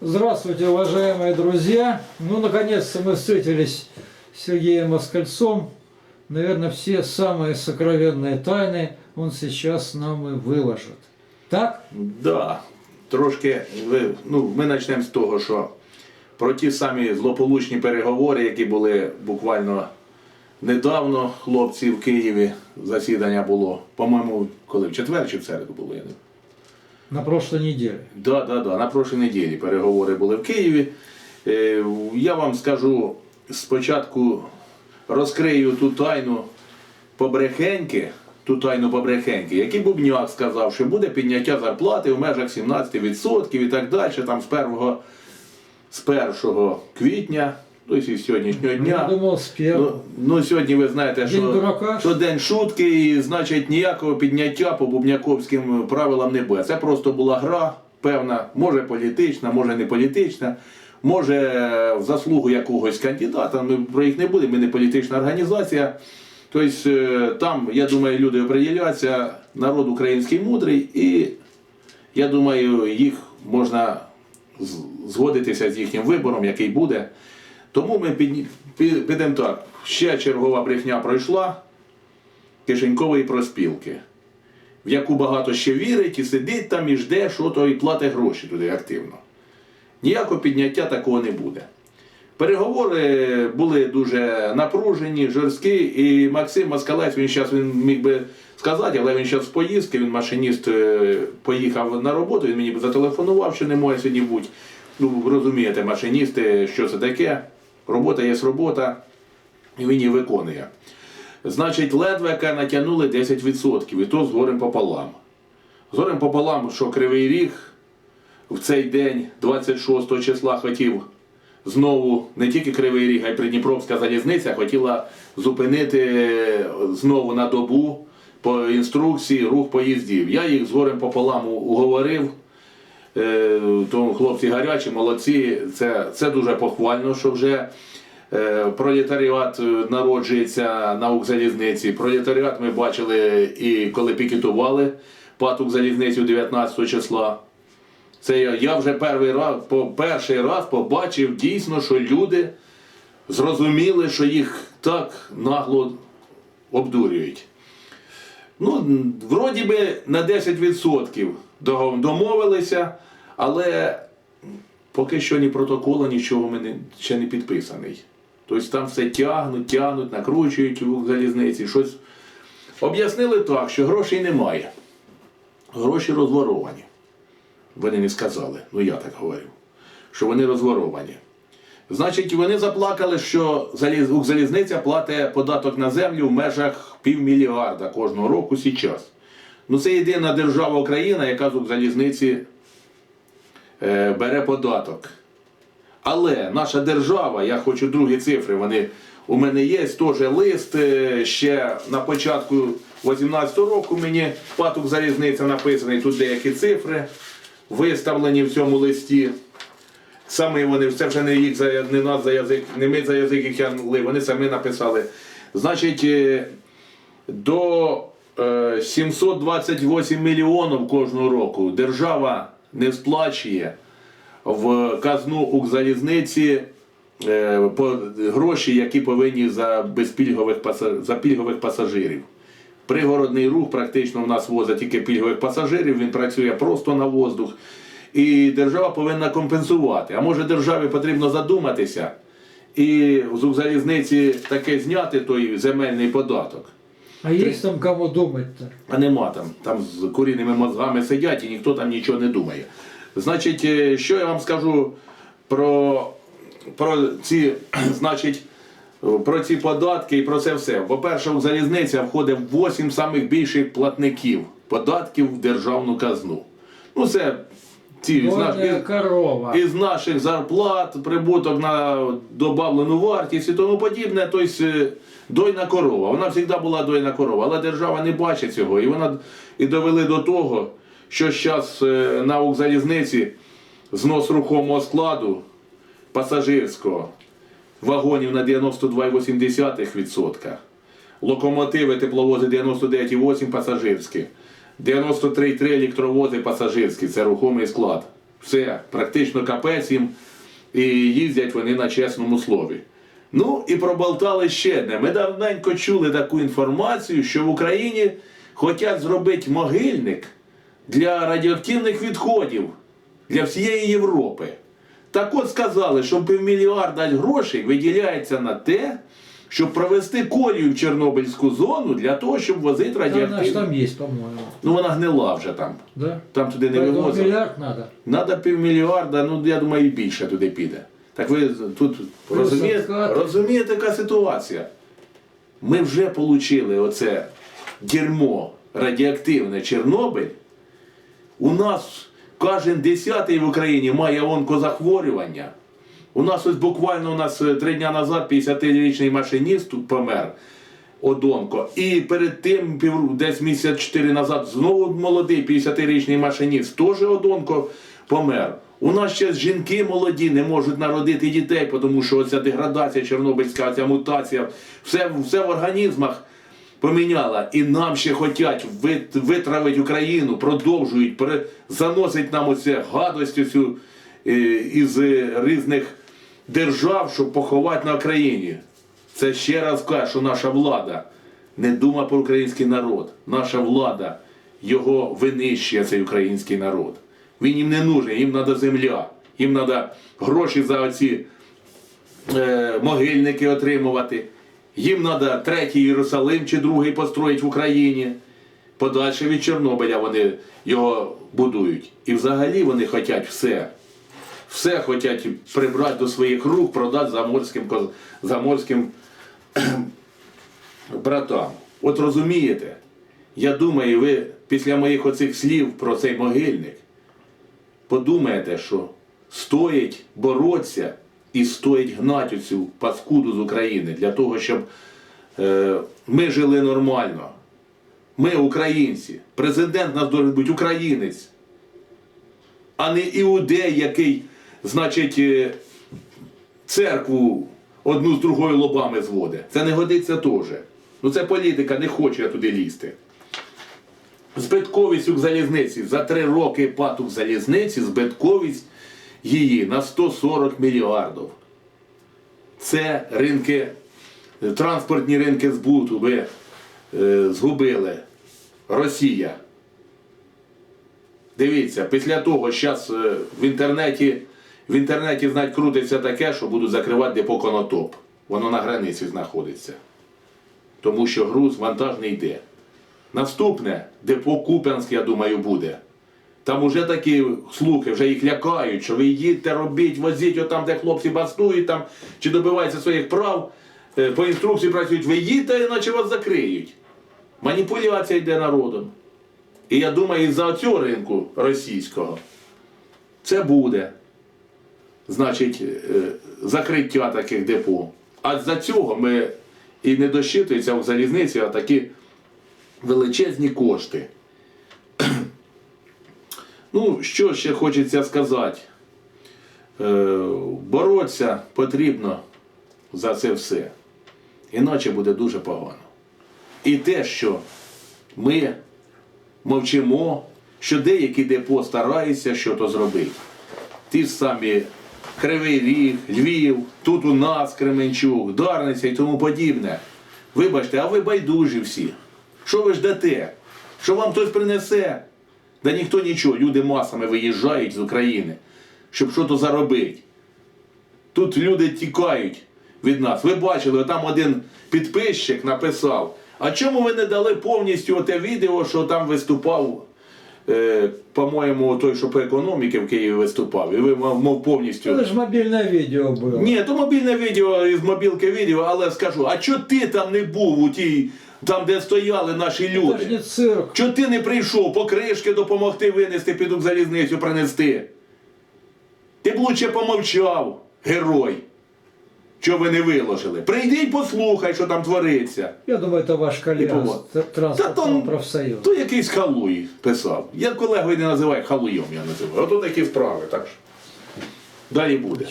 Здравствуйте, уважаемые друзья! Ну, наконец-то мы встретились с Сергеем Москальцом. Наверное, все самые сокровенные тайны он сейчас нам и выложит. Так? Да, трошки ви- ну, ми почнемо з того, що про ті самі злополучні переговори, які були буквально недавно, хлопці в Києві, засідання було, по-моєму, коли в четвер чи в середу було, я не на прошлой неделе. Да, да, да. На прошлій неділі переговори були в Києві. Е, Я вам скажу, спочатку розкрию ту тайну побрехеньки, ту тайну побрехеньки, який Бубняк сказав, що буде підняття зарплати в межах 17% і так далі, там з 1, з 1 квітня, тобто із сьогоднішнього дня. думал, с первого. Ну, ну сьогодні ви знаєте, що, дурака. що день шутки, і значить ніякого підняття по бубняковським правилам не буде. Це просто була гра певна, може політична, може не політична, може в заслугу якогось кандидата. Ми про їх не будемо, ми не політична організація. Тобто е, там, я думаю, люди оприділяться, народ український мудрий, і я думаю, їх можна згодитися з їхнім вибором, який буде. Тому ми підемо так. Ще чергова брехня пройшла кишенькової проспілки, в яку багато ще вірить і сидить там і жде, що то і платить гроші туди активно. Ніякого підняття такого не буде. Переговори були дуже напружені, жорсткі, і Максим Москалець, він зараз він міг би сказати, але він зараз в поїздці, він машиніст е, поїхав на роботу, він мені зателефонував, що не може сьогодні бути. Ну, розумієте, машиністи, що це таке. Робота є робота, і він її виконує. Значить, ледве натягнули 10%, і то з горем пополам. З горем пополам, що Кривий Ріг в цей день, 26 числа, хотів знову не тільки Кривий Ріг, а й Придніпровська залізниця хотіла зупинити знову на добу по інструкції рух поїздів. Я їх з горем пополам уговорив. Е, Тому хлопці гарячі, молодці. Це, це дуже похвально, що вже е, пролетаріат е, народжується на Укрзалізниці. Пролетаріат ми бачили і коли пікетували ПАТ Укрзалізницю 19 числа. Це я, я вже перший раз, по, перший раз побачив дійсно, що люди зрозуміли, що їх так нагло обдурюють. Ну, вроді би на 10% дого- домовилися, але поки що ні протоколу, нічого ми не, ще не підписаний. Тобто там все тягнуть, тягнуть, накручують у залізниці, щось. Об'яснили так, що грошей немає. Гроші розворовані. Вони не сказали, ну я так говорю, що вони розворовані. Значить, вони заплакали, що заліз- Укрзалізниця платить податок на землю в межах півмільярда кожного року зараз. Ну це єдина держава Україна, яка з Укрзалізниці е, бере податок. Але наша держава, я хочу другі цифри, вони у мене є теж лист е, ще на початку 2018 року мені паток залізниця написаний, тут деякі цифри виставлені в цьому листі. Саме вони, це вже не їх не нас за язик, не ми за язик їх тягнули, вони самі написали. Значить, е, до 728 мільйонів кожного року держава не сплачує в казну Укрзалізниці е, гроші, які повинні за безпільгових за пільгових пасажирів. Пригородний рух практично в нас возить тільки пільгових пасажирів, він працює просто на воздух. І держава повинна компенсувати. А може державі потрібно задуматися і з Укрзалізниці таке зняти той земельний податок. А есть там кому думать-то? А нема там. Там з куріними мозгами сидять і ніхто там нічого не думає. Значить, е, що я вам скажу про, про ці, значить, про ці податки і про це все. По-перше, в залізниця входить в 8 самих більших платників податків в державну казну. Ну, це ці з наш- Дольная корова. із наших зарплат, прибуток на добавлену вартість і тому подібне. Тобто е, дойна корова. Вона завжди була дойна корова, але держава не бачить цього. І вона і довели до того, що зараз на Укрзалізниці знос рухомого складу пасажирського вагонів на 92,8%. Локомотиви, тепловози 99,8 пасажирські. 93,3 електровози пасажирські, це рухомий склад. Все, практично капець їм. І їздять вони на чесному слові. Ну і проболтали ще одне. Ми давненько чули таку інформацію, що в Україні хочуть зробити могильник для радіоактивних відходів для всієї Європи. Так от сказали, що півмільярда грошей виділяється на те, щоб провести колію в Чорнобильську зону для того, щоб возити Да, она ж там есть, по-моему. Ну вона гнила вже там. Да? Там туди не вивозили. миллиард надо. Надо півмільярда, ну я думаю, і більше туди піде. Так ви тут розумієте, розумієте, яка ситуація? Ми вже отримали оце дерьмо радіоактивне Чорнобиль. У нас кожен десятий в Україні має онкозахворювання. У нас ось буквально у нас е, три дня назад 50-річний машиніст помер. Одонко. І перед тим, десь місяць чотири назад, знову молодий 50-річний машиніст, теж Одонко помер. У нас ще жінки молоді не можуть народити дітей, тому що оця деградація чорнобильська, ця мутація, все, все в організмах поміняла. І нам ще хочуть вит- витравити Україну, продовжують, заносить нам оце гадость оцю, е, із е, різних держав, щоб поховати на Україні. Це ще раз каже, що наша влада не думає про український народ. Наша влада його винищує, цей український народ. Він їм не нужен, їм треба земля, їм треба гроші за оці е, могильники отримувати. Їм треба третій Єрусалим чи другий построїть в Україні. Подальше від Чорнобиля вони його будують. І взагалі вони хочуть все. Все хочуть прибрати до своїх рук, продати заморським, заморським братам. От розумієте, я думаю, ви після моїх оцих слів про цей могильник подумаєте, що стоїть боротися і стоїть гнати цю паскуду з України для того, щоб е, ми жили нормально. Ми українці. Президент нас должен бути українець, а не іудей, який, значить, е, церкву одну з другою лобами зводить. Це не годиться теж. Ну це політика, не хочу я туди лізти. Збитковість у залізниці за три роки пату в залізниці, збитковість її на 140 мільярдів. Це ринки, транспортні ринки збуту ви е, згубили. Росія. Дивіться, після того зараз в інтернеті, в інтернеті знать, крутиться таке, що будуть закривати депо Конотоп. Воно на границі знаходиться. Тому що груз вантаж не йде. Наступне депо Куп'янськ, я думаю, буде. Там уже такі слухи, вже їх лякають, що ви їдьте, робіть, возіть отам, де хлопці бастують там, чи добиваються своїх прав, е, по інструкції працюють, ви їдьте, іначе вас закриють. Маніпуляція йде народом. І я думаю, із-за цього ринку російського це буде. Значить, е, закриття таких депо. А з-за цього ми і не дощитується в залізниці, а такі величезні кошти. Ну, що ще хочеться сказати? Е, боротися потрібно за це все. Іначе буде дуже погано. І те, що ми мовчимо, що деякі депо стараються щось зробити. Ті самі Кривий Ріг, Львів, тут у нас Кременчук, Дарниця і тому подібне. Вибачте, а ви байдужі всі. Що ви ждете? Що вам хтось принесе? Да ніхто нічого, люди масами виїжджають з України, щоб щось заробити. Тут люди тікають від нас. Ви бачили, там один підписчик написав: а чому ви не дали повністю те відео, що там виступав, по-моєму, той, що по економіки в Києві виступав, і ви мов мов повністю. Это же мобильное видео было. Ні, то мобільне відео із мобілки відео, але скажу, а чого ти там не був у тій, там, де стояли наші Это же люди? не цирк. Чого ти не прийшов покришки допомогти винести, піду в залізницю принести? Ти б лучше помовчав, герой. Чого ви не виложили? Прийди й послухай, що там твориться. Я думаю, то ваш колега с транспортного профсоюзу. То якийсь халуй писав. Я колегою не називаю халуйом, я називаю. Ото такі справи, так що. Далі буде.